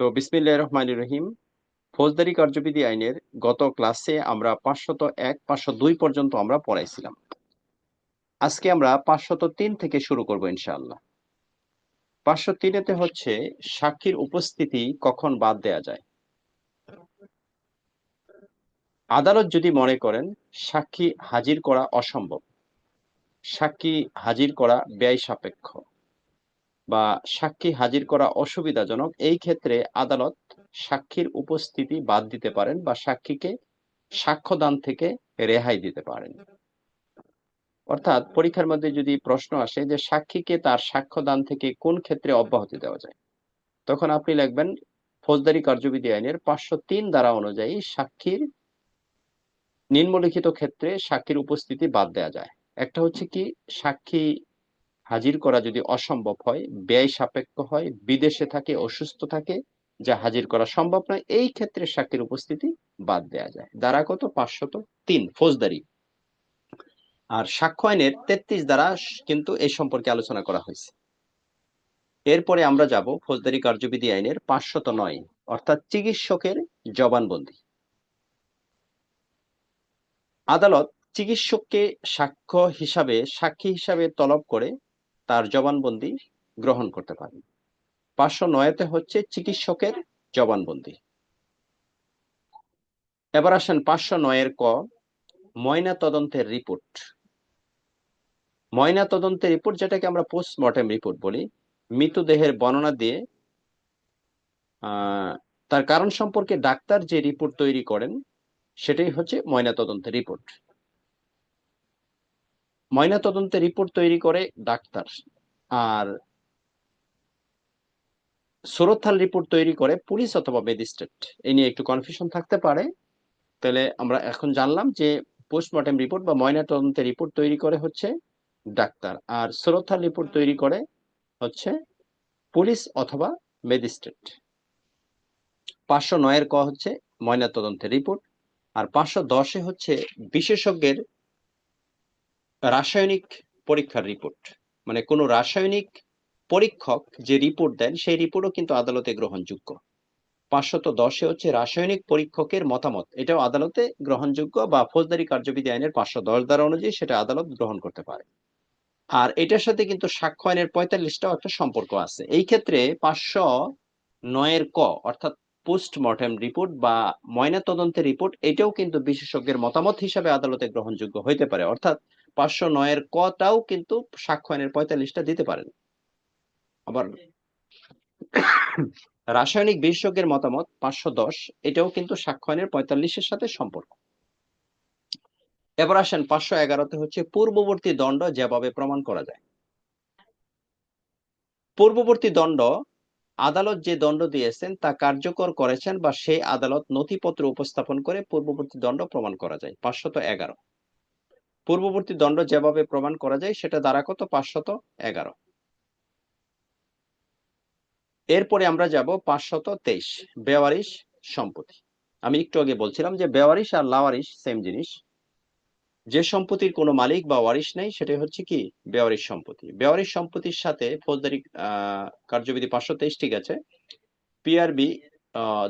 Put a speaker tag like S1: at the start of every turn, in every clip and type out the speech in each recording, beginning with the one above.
S1: তো বিসমিল্লাহ রহমান রহিম। ফৌজদারি কার্যবিধি আইনের গত ক্লাসে আমরা পাঁচশত এক পাঁচশো দুই পর্যন্ত আমরা পড়াইছিলাম। আজকে আমরা পাঁচশত তিন থেকে শুরু করব ইনশাআল্লাহ। পাঁচশো তিনেতে হচ্ছে সাক্ষীর উপস্থিতি কখন বাদ দেয়া যায়। আদালত যদি মনে করেন সাক্ষী হাজির করা অসম্ভব, সাক্ষী হাজির করা ব্যয় সাপেক্ষ। বা সাক্ষী হাজির করা অসুবিধাজনক, এই ক্ষেত্রে আদালত সাক্ষীর উপস্থিতি বাদ দিতে পারেন বা সাক্ষীকে সাক্ষ্যদান থেকে রেহাই দিতে পারেন। অর্থাৎ পরীক্ষার মধ্যে যদি প্রশ্ন আসে যে সাক্ষীকে তার সাক্ষ্যদান থেকে কোন ক্ষেত্রে অব্যাহতি দেওয়া যায়, তখন আপনি লিখবেন, ফৌজদারি কার্যবিধি আইনের পাঁচশো তিন ধারা অনুযায়ী সাক্ষীর নিম্নলিখিত ক্ষেত্রে সাক্ষীর উপস্থিতি বাদ দেওয়া যায়। একটা হচ্ছে কি, সাক্ষী হাজির করা যদি অসম্ভব হয়, ব্যয় সাপেক্ষ হয়, বিদেশে থাকে, অসুস্থ থাকে, যা হাজির করা সম্ভব নয়, এই ক্ষেত্রে সাক্ষীর উপস্থিতি বাদ দেওয়া যায়। দ্বারা কত? পাঁচশত তিন ফৌজদারি। আর সাক্ষ্য আইনের তেত্রিশ দ্বারা কিন্তু এই সম্পর্কে আলোচনা করা হয়েছে। এরপরে আমরা যাব ফৌজদারি কার্যবিধি আইনের পাঁচশত নয়, অর্থাৎ চিকিৎসকের জবানবন্দি। আদালত চিকিৎসককে সাক্ষ্য হিসাবে, সাক্ষী হিসাবে তলব করে তার জবানবন্দি গ্রহণ করতে পারেন পাঁচশো নয়তে হচ্ছে চিকিৎসকের জবানবন্দি। এবার আসেন পাঁচশো নয়ের ক ময়না তদন্তের রিপোর্ট। ময়না তদন্তের রিপোর্ট যেটাকে আমরা পোস্টমর্টেম রিপোর্ট বলি, মৃতদেহের বর্ণনা দিয়ে তার কারণ সম্পর্কে ডাক্তার যে রিপোর্ট তৈরি করেন, সেটাই হচ্ছে ময়না তদন্তের রিপোর্ট। ময়না তদন্তের রিপোর্ট তৈরি করে ডাক্তার। আর সুরথাল রিপোর্ট তৈরি করে পুলিশ অথবা ম্যাজিস্ট্রেট। এই নিয়ে একটু কনফিউশন থাকতে পারে। তাহলে আমরা এখন জানলাম যে পোস্টমর্টেম রিপোর্ট বা ময়না তদন্তের রিপোর্ট তৈরি করে হচ্ছে ডাক্তার। আর সুরথাল রিপোর্ট তৈরি করে হচ্ছে পুলিশ অথবা ম্যাজিস্ট্রেট। পাঁচশো নয়ের ক হচ্ছে ময়না তদন্তের রিপোর্ট আর পাঁচশো দশে হচ্ছে বিশেষজ্ঞের রাসায়নিক পরীক্ষার রিপোর্ট মানে কোনো রাসায়নিক পরীক্ষক যে রিপোর্ট দেন, সেই রিপোর্টও কিন্তু আদালতে গ্রহণযোগ্য। পাঁচশত দশে হচ্ছে রাসায়নিক পরীক্ষকের মতামত। এটাও আদালতে গ্রহণযোগ্য বা ফৌজদারি কার্যবিধি আইনের পাঁচশো দশ দ্বারা অনুযায়ী সেটা আদালত গ্রহণ করতে পারে। আর এটার সাথে কিন্তু সাক্ষ্য আইনের পঁয়তাল্লিশটাও একটা সম্পর্ক আছে। এই ক্ষেত্রে পাঁচশো নয়ের ক, অর্থাৎ পোস্টমর্টেম রিপোর্ট বা ময়না তদন্তের রিপোর্ট এটাও কিন্তু বিশেষজ্ঞের মতামত হিসাবে আদালতে গ্রহণযোগ্য হইতে পারে। অর্থাৎ পাঁচশো নয়ের কটাও কিন্তু সাক্ষ্য আইনের পঁয়তাল্লিশটা দিতে পারেন। আবার রাসায়নিক বিশেষজ্ঞের মতামত, পাঁচশো দশ, এটাও কিন্তু সাক্ষ্য আইনের পঁয়তাল্লিশের সাথে সম্পর্ক। এবার আসেন পাঁচশো এগারোতে হচ্ছে পূর্ববর্তী দণ্ড যেভাবে প্রমাণ করা যায়। পূর্ববর্তী দণ্ড, আদালত যে দণ্ড দিয়েছেন তা কার্যকর করেছেন বা সেই আদালত নথিপত্র উপস্থাপন করে পূর্ববর্তী দণ্ড প্রমাণ করা যায় পাঁচশত এগারো। পূর্ববর্তী দণ্ড যেভাবে প্রমাণ করা যায়, সেটা দ্বারা কত? পাঁচশত এগারো। এরপরে আমরা যাব পাঁচশত তেইশ, বেওয়ারিশ সম্পত্তি। আমি একটু আগে বলছিলাম যে বেওয়ারিশ আর লাওয়ারিশ, সেম জিনিস। যে সম্পত্তির কোনো মালিক বা ওয়ারিশ নেই, সেটাই হচ্ছে কি? বেওয়ারিশ সম্পত্তি। বেওয়ারিশ সম্পত্তির সাথে ফৌজদারি কার্যবিধি পাঁচশো তেইশ ঠিক আছে। পিআরবি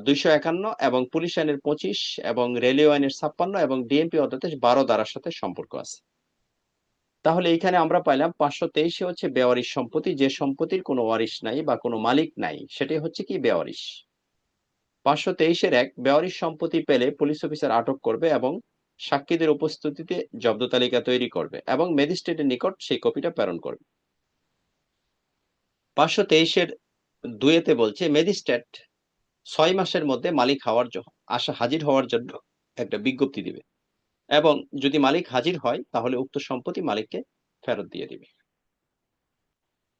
S1: দুইশো একান্ন এবং পুলিশ আইনের পঁচিশ এবং রেলওয়ে আইনের ছাপ্পান্ন এবং ডিএমপি অধ্যাদেশ বারো দ্বারার সাথে সম্পর্ক আছে। তাহলে এখানে আমরা পাইলাম পাঁচশো তেইশে হচ্ছে বেওয়ারিশ সম্পত্তি। যে সম্পত্তির কোনো ওয়ারিশ নাই বা কোনো মালিক নাই, সেটাই হচ্ছে কি বেওয়ারিশ। পাঁচশো তেইশের এক, বেওয়ারিশ সম্পত্তি পেলে পুলিশ অফিসার আটক করবে এবং সাক্ষীদের উপস্থিতিতে জব্দ তালিকা তৈরি করবে এবং ম্যাজিস্ট্রেটের নিকট সেই কপিটা প্রেরণ করবে। পাঁচশো তেইশের দুয়েতে বলছে, ম্যাজিস্ট্রেট ছয় মাসের মধ্যে মালিক হওয়ার আশা হাজির হওয়ার জন্য একটা বিজ্ঞপ্তি দিবে। এবং যদি মালিক হাজির হয়, তাহলে উক্ত সম্পত্তি মালিককে ফেরত দিয়ে দিবে।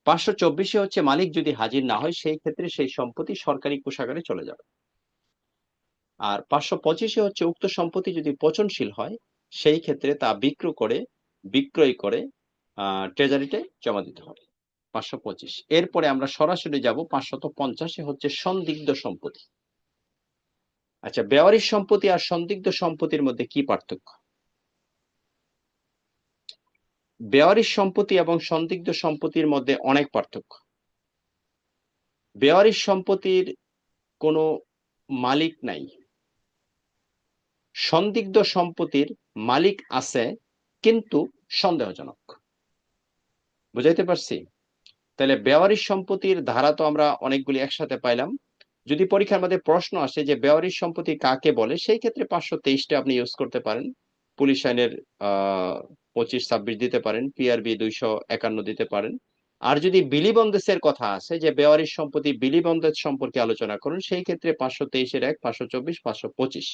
S1: পাঁচশো চব্বিশে হচ্ছে মালিক যদি হাজির না হয়, সেই ক্ষেত্রে সেই সম্পত্তি সরকারি কোষাগারে চলে যাবে। আর পাঁচশো পঁচিশে হচ্ছে উক্ত সম্পত্তি যদি পচনশীল হয়, সেই ক্ষেত্রে তা বিক্রয় করে বিক্রয় করে ট্রেজারিতে জমা দিতে হবে। পাঁচশো পঁচিশ। এরপরে আমরা সরাসরি যাব পাঁচশত পঞ্চাশে হচ্ছে সন্দিগ্ধ সম্পত্তি। আচ্ছা বেওয়ারিশ সম্পত্তি আর সন্দিগ্ধ সম্পত্তির মধ্যে কি পার্থক্য? বেওয়ারিশ সম্পত্তি এবং সন্দিগ্ধ সম্পত্তির মধ্যে অনেক পার্থক্য। বেওয়ারিশ সম্পত্তির কোনো মালিক নাই। সন্দিগ্ধ সম্পত্তির মালিক আছে, কিন্তু সন্দেহজনক। বুঝাইতে পারছি? তাহলে বেওয়ারিশ সম্পত্তির ধারা তো আমরা অনেকগুলি একসাথে পাইলাম। যদি পরীক্ষার মধ্যে প্রশ্ন আসে যে বেওয়ারিশ সম্পত্তি কাকে বলে, সেই ক্ষেত্রে পাঁচশো তেইশটা আপনি ইউজ করতে পারেন। পুলিশ আইনের পঁচিশ ছাব্বিশ দিতে পারেন পিআরবি দুইশো একান্ন দিতে পারেন। আর যদি বিলি বন্দেসের কথা আছে যে বেওয়ারিশ সম্পত্তি বিলি বন্দেজ সম্পর্কে আলোচনা করুন, সেই ক্ষেত্রে পাঁচশো তেইশের এক, পাঁচশো চব্বিশ, পাঁচশো পঁচিশ।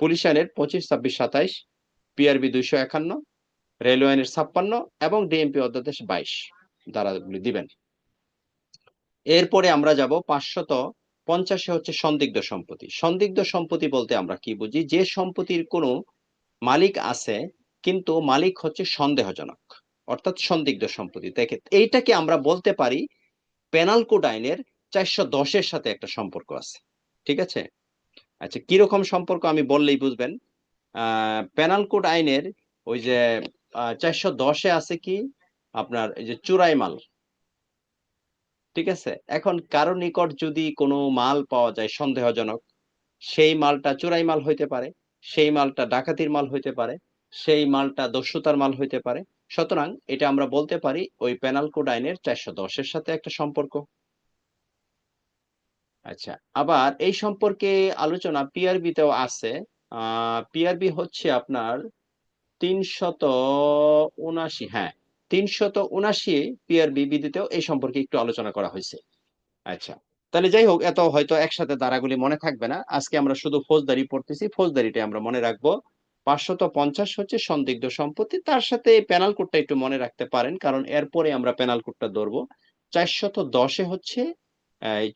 S1: পুলিশ আইনের পঁচিশ ছাব্বিশ সাতাইশ পিআরবি দুইশো একান্ন, রেলওয়ে আইনের ছাপ্পান্ন এবং ডিএমপি অধ্যাদেশ বাইশ। ধারাগুলি দিবেন। এরপরে আমরা যাব পাঁচশত পঞ্চাশে হচ্ছে সন্দিগ্ধ সম্পত্তি। সন্দিগ্ধ সম্পত্তি বলতে আমরা কি বুঝি? যে সম্পত্তির কোনো মালিক আছে, কিন্তু মালিক হচ্ছে সন্দেহজনক, অর্থাৎ সন্দিগ্ধ সম্পত্তি। দেখে এইটাকে আমরা বলতে পারি পেনাল কোড আইনের চারশো দশের সাথে একটা সম্পর্ক আছে। ঠিক আছে? আচ্ছা কীরকম সম্পর্ক আমি বললেই বুঝবেন। আহ, পেনাল কোড আইনের ওই যে চারশো দশে আছে কি? আপনার এই যে চুরাই মাল। ঠিক আছে? এখন কারও নিকট যদি কোনো মাল পাওয়া যায় সন্দেহজনক, সেই মালটা চোরাই মাল হইতে পারে, সেই মালটা ডাকাতির মাল হইতে পারে, সেই মালটা দস্যুতার মাল হইতে পারে। সুতরাং এটা আমরা বলতে পারি ওই পেনাল কোড আইনের চারশো দশের সাথে একটা সম্পর্ক। আচ্ছা আবার এই সম্পর্কে আলোচনা পিআরবি তেও আছে পিআরবি হচ্ছে আপনার তিনশত উনাশি হ্যাঁ তিনশত উনাশি পিআরবি বিধিতেও এই সম্পর্কে একটু আলোচনা করা হয়েছে। আচ্ছা তাহলে যাই হোক, এত হয়তো একসাথে ধারাগুলি মনে থাকবে না। আজকে আমরা শুধু ফৌজদারি পড়তেছি, ফৌজদারিটা আমরা মনে রাখব। পাঁচশত পঞ্চাশ হচ্ছে সন্দিগ্ধ সম্পত্তি। তার সাথে এই পেনাল কোডটা একটু মনে রাখতে পারেন, কারণ এরপরে আমরা পেনাল কোডটা ধরবো। চারশত দশে হচ্ছে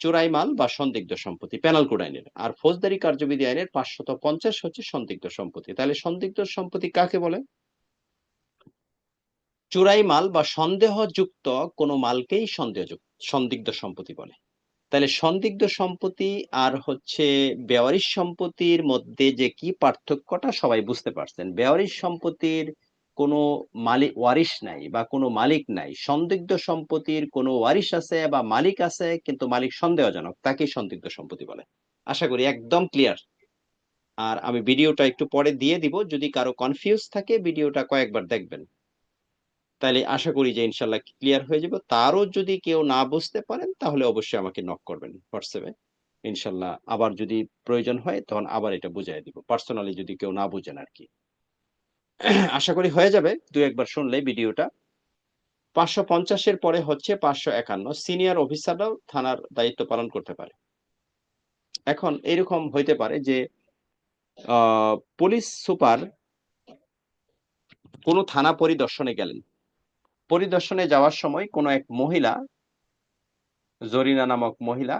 S1: চোরাই মাল বা সন্দিগ্ধ সম্পত্তি পেনাল কোড আইনের। আর ফৌজদারি কার্যবিধি আইনের পাঁচশত পঞ্চাশ হচ্ছে সন্দিগ্ধ সম্পত্তি। তাহলে সন্দিগ্ধ সম্পত্তি কাকে বলে? চোরাই মাল বা সন্দেহযুক্ত কোনো মালকেই সন্দেহযুক্ত, সন্দিগ্ধ সম্পত্তি বলে। তাহলে সন্দিগ্ধ সম্পত্তি আর হচ্ছে বেওয়ারিশ সম্পত্তির মধ্যে যে কি পার্থক্যটা সবাই বুঝতে পারছেন। বেওয়ারিশ সম্পত্তির কোনো মালিক, ওয়ারিশ নাই বা কোনো মালিক নাই। সন্দিগ্ধ সম্পত্তির কোনো ওয়ারিশ আছে বা মালিক আছে কিন্তু মালিক সন্দেহজনক তাকে সন্দিগ্ধ সম্পত্তি বলে। আশা করি একদম ক্লিয়ার। আর আমি ভিডিওটা একটু পরে দিয়ে দিব। যদি কারও কনফিউজ থাকে, ভিডিওটা কয়েকবার দেখবেন। তাহলে আশা করি যে ইনশাল্লাহ ক্লিয়ার হয়ে যাবে। তারও যদি কেউ না বুঝতে পারেন, তাহলে অবশ্যই আমাকে নক করবেন হোয়াটসঅ্যাপে ইনশাল্লাহ আবার যদি প্রয়োজন হয়, তখন আবার এটা বুঝাই দিব। পার্সোনালি যদি কেউ না বুঝেন আর কি আশা করি হয়ে যাবে। দু একবার শুনলে ভিডিওটা। পাঁচশো পঞ্চাশের পরে হচ্ছে পাঁচশো একান্ন। সিনিয়র অফিসাররাও থানার দায়িত্ব পালন করতে পারে। এখন এরকম হইতে পারে যে পুলিশ সুপার কোনো থানা পরিদর্শনে গেলেন। পরিদর্শনে যাওয়ার সময় কোনো এক মহিলা, জরিনা নামক মহিলা,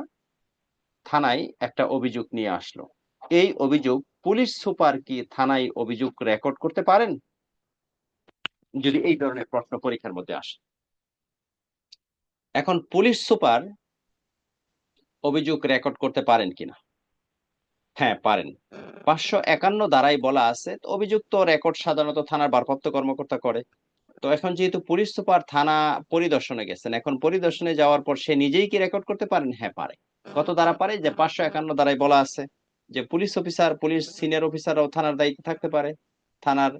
S1: থানায় একটা অভিযোগ নিয়ে আসলো। এই অভিযোগ পুলিশ সুপার কি থানায় অভিযোগ রেকর্ড করতে পারেন? যদি এই ধরনের প্রশ্ন পরীক্ষার মধ্যে আসে। এখন পুলিশ সুপার অভিযোগ রেকর্ড করতে পারেন কিনা? হ্যাঁ পারেন। পাঁচশো একান্ন দ্বারাই বলা আছে, অভিযুক্ত রেকর্ড সাধারণত থানার ভারপ্রাপ্ত কর্মকর্তা করে। তো এখন যেহেতু পুলিশ সুপার থানা পরিদর্শনে গেছেন, এখন পরিদর্শনে যাওয়ার পর সে নিজেই কি রেকর্ড করতে পারেন? হ্যাঁ পারে। কত দ্বারা পারে? যে পাঁচশো একান্ন দ্বারাই বলা আছে যে পুলিশ অফিসার পুলিশ সিনিয়র অফিসারও থানার দায়িত্বে থাকতে পারে। থানার,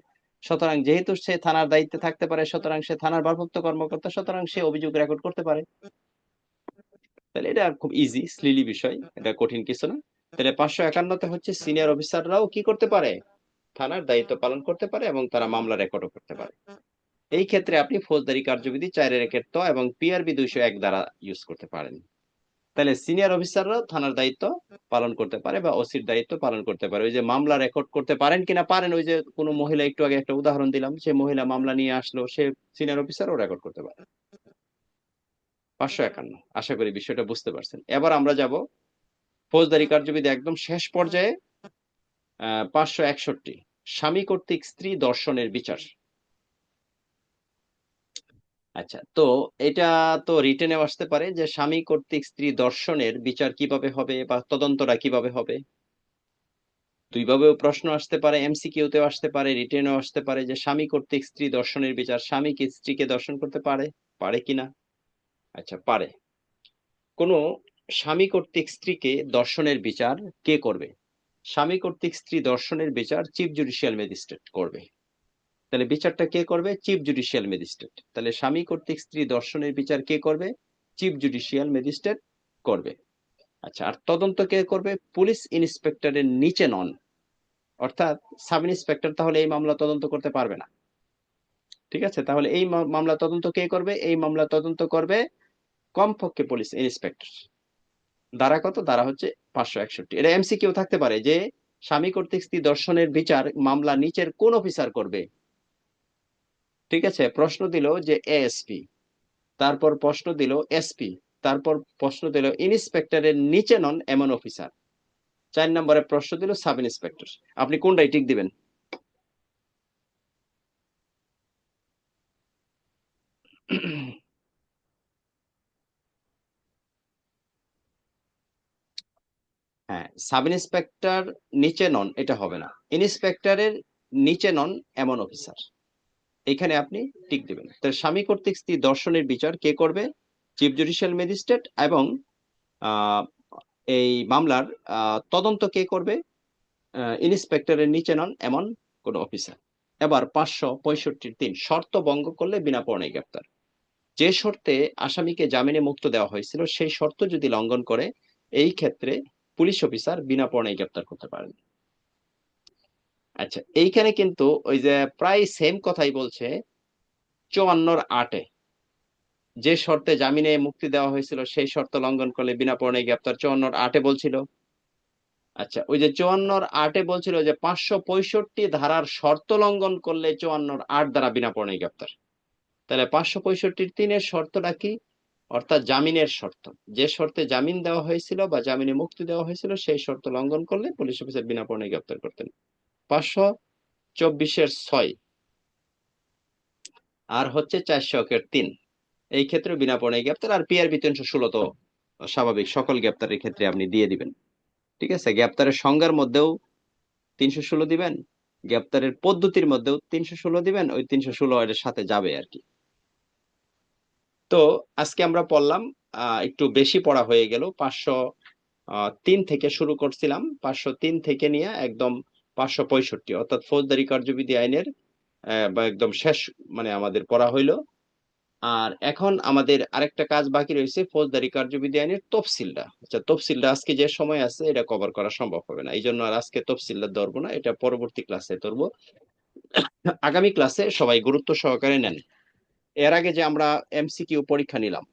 S1: সুতরাং যেহেতু সে থানার দায়িত্বে থাকতে পারে, সুতরাং সে থানার ভারপ্রাপ্ত কর্মকর্তা, সুতরাং সে অভিযোগ রেকর্ড করতে পারে। তাহলে এটা খুব ইজি স্লিলি বিষয়। এটা কঠিন কিছু না। তাহলে পাঁচশো একান্নতে হচ্ছে সিনিয়র অফিসাররাও কি করতে পারে? থানার দায়িত্ব পালন করতে পারে এবং তারা মামলা রেকর্ডও করতে পারে। এই ক্ষেত্রে আপনি ফৌজদারি কার্যবিধি চারের একের ত এবং পিআরবি দুইশো এক দ্বারা ইউজ করতে পারেন। তাহলে সিনিয়র অফিসাররাও থানার দায়িত্ব পালন করতে পারে বা ওসির দায়িত্ব পালন করতে পারে। ওই যে মামলা রেকর্ড করতে পারেন কিনা পারেন, ওই যে কোনো মহিলা একটু আগে একটা উদাহরণ দিলাম, সে মহিলা মামলা নিয়ে আসলো, সে সিনিয়র অফিসারও রেকর্ড করতে পারে। পাঁচশো একান্ন, আশা করি বিষয়টা বুঝতে পারছেন। এবার আমরা যাব ফৌজদারি কার্যবিধি একদম শেষ পর্যায়ে পাঁচশো একষট্টি, স্বামী কর্তৃক স্ত্রী দর্শনের বিচার। আচ্ছা তো এটা তো রিটেনে আসতে পারে যে স্বামী কর্তৃক স্ত্রী দর্শনের বিচার কীভাবে হবে বা তদন্তটা কীভাবে হবে? দুইভাবেও প্রশ্ন আসতে পারে এমসিকিউতেও আসতে পারে রিটেনেও আসতে পারে যে স্বামী কর্তৃক স্ত্রী দর্শনের বিচার, স্বামী কি স্ত্রীকে দর্শন করতে পারে? পারে কিনা আচ্ছা পারে। কোনো স্বামী কর্তৃক স্ত্রীকে দর্শনের বিচার কে করবে? স্বামী কর্তৃক স্ত্রী দর্শনের বিচার চিফ জুডিশিয়াল ম্যাজিস্ট্রেট করবে। তাহলে বিচারটা কে করবে? চিফ জুডিশিয়াল ম্যাজিস্ট্রেট তাহলে স্বামী কর্তৃক স্ত্রী দর্শনের বিচার কে করবে? চিফ জুডিশিয়াল ম্যাজিস্ট্রেট করবে। আচ্ছা আর তদন্ত কে করবে? পুলিশ ইন্সপেক্টরের নিচে নন। অর্থাৎ সাব ইন্সপেক্টর তাহলে এই মামলা তদন্ত করতে পারবে না। ঠিক আছে? তাহলে এই মামলা তদন্ত কে করবে? এই মামলা তদন্ত করবে কমপক্ষে পুলিশ ইন্সপেক্টর দ্বারা কত? দ্বারা হচ্ছে পাঁচশো একষট্টি। এটা এমসি কেউ থাকতে পারে যে স্বামী কর্তৃক স্ত্রী দর্শনের বিচার মামলা নিচের কোন অফিসার করবে? ঠিক আছে? প্রশ্ন দিল যে এএসপি তারপর প্রশ্ন দিল এসপি তারপর প্রশ্ন দিল ইন্সপেক্টরের নিচে নন এমন অফিসার। চার নম্বরে প্রশ্ন দিল সাব ইন্সপেক্টর। আপনি কোনটাই টিক দিবেন? হ্যাঁ সাব ইন্সপেক্টর নিচে নন, এটা হবে না। ইন্সপেক্টরের নিচে নন এমন অফিসার। এখানে আপনি টিক দিবেন। তার স্বামী কর্তৃক স্ত্রী দর্শনের বিচার কে করবে? চিফ জুডিশিয়াল ম্যাজিস্ট্রেট এবং এই মামলার তদন্ত কে করবে? ইন্সপেক্টরের নিচে নন এমন কোন অফিসার। এবার পাঁচশো পঁয়ষট্টির তিন শর্ত ভঙ্গ করলে বিনা পরণে গ্রেপ্তার। যে শর্তে আসামিকে জামিনে মুক্ত দেওয়া হয়েছিল, সেই শর্ত যদি লঙ্ঘন করে, এই ক্ষেত্রে পুলিশ অফিসার বিনা পরণে গ্রেপ্তার করতে পারেন। আচ্ছা এইখানে কিন্তু ওই যে প্রায় সেম কথাই বলছে চুয়ান্নর আটে। যে শর্তে জামিনে মুক্তি দেওয়া হয়েছিল, সেই শর্ত লঙ্ঘন করলে বিনা পরণে গ্রেপ্তার। চুয়ান্নর আটে বলছিল। আচ্ছা ওই যে চুয়ান্নর আটে বলছিল যে পাঁচশো পঁয়ষট্টি ধারার শর্ত লঙ্ঘন করলে চুয়ান্নর আট দ্বারা বিনা পরণে গ্রেপ্তার। তাহলে পাঁচশো পঁয়ষট্টির তিনের শর্তটা কি? অর্থাৎ জামিনের শর্ত। যে শর্তে জামিন দেওয়া হয়েছিল বা জামিনে মুক্তি দেওয়া হয়েছিল, সেই শর্ত লঙ্ঘন করলে পুলিশ অফিসার বিনা পরণে গ্রেপ্তার করতেন। পাঁচশো চব্বিশের ছয়। আর হচ্ছে চারশো একের তিন। এই ক্ষেত্রে বিনা পরণে গ্রেপ্তার। আর পিআরবি তিনশো ষোলো তো স্বাভাবিক সকল গ্রেপ্তারের ক্ষেত্রে আপনি দিয়ে দিবেন। ঠিক আছে? গ্রেপ্তারের সংজ্ঞার মধ্যেও তিনশো ষোলো দিবেন। গ্রেপ্তারের পদ্ধতির মধ্যেও তিনশো ষোলো দিবেন। ওই তিনশো ষোলো এর সাথে যাবে আর কি। তো আজকে আমরা পড়লাম একটু বেশি পড়া হয়ে গেল। পাঁচশো তিন থেকে শুরু করছিলাম। পাঁচশো তিন থেকে নিয়ে একদম পাঁচশো পঁয়ষট্টি, অর্থাৎ ফৌজদারি কার্যবিধি আইনের বা একদম শেষ মানে আমাদের পড়া হইল। আর এখন আমাদের আরেকটা কাজ বাকি রয়েছে, ফৌজদারি কার্যবিধি আইনের তফসিলটা। আচ্ছা তফসিলটা আজকে যে সময় আছে, এটা কভার করা সম্ভব হবে না। এই জন্য আর আজকে তফসিলটা ধরবো না, এটা পরবর্তী ক্লাসে ধরবো। আগামী ক্লাসে সবাই গুরুত্ব সহকারে নেন। এর আগে যে আমরা এমসিকিউ পরীক্ষা নিলাম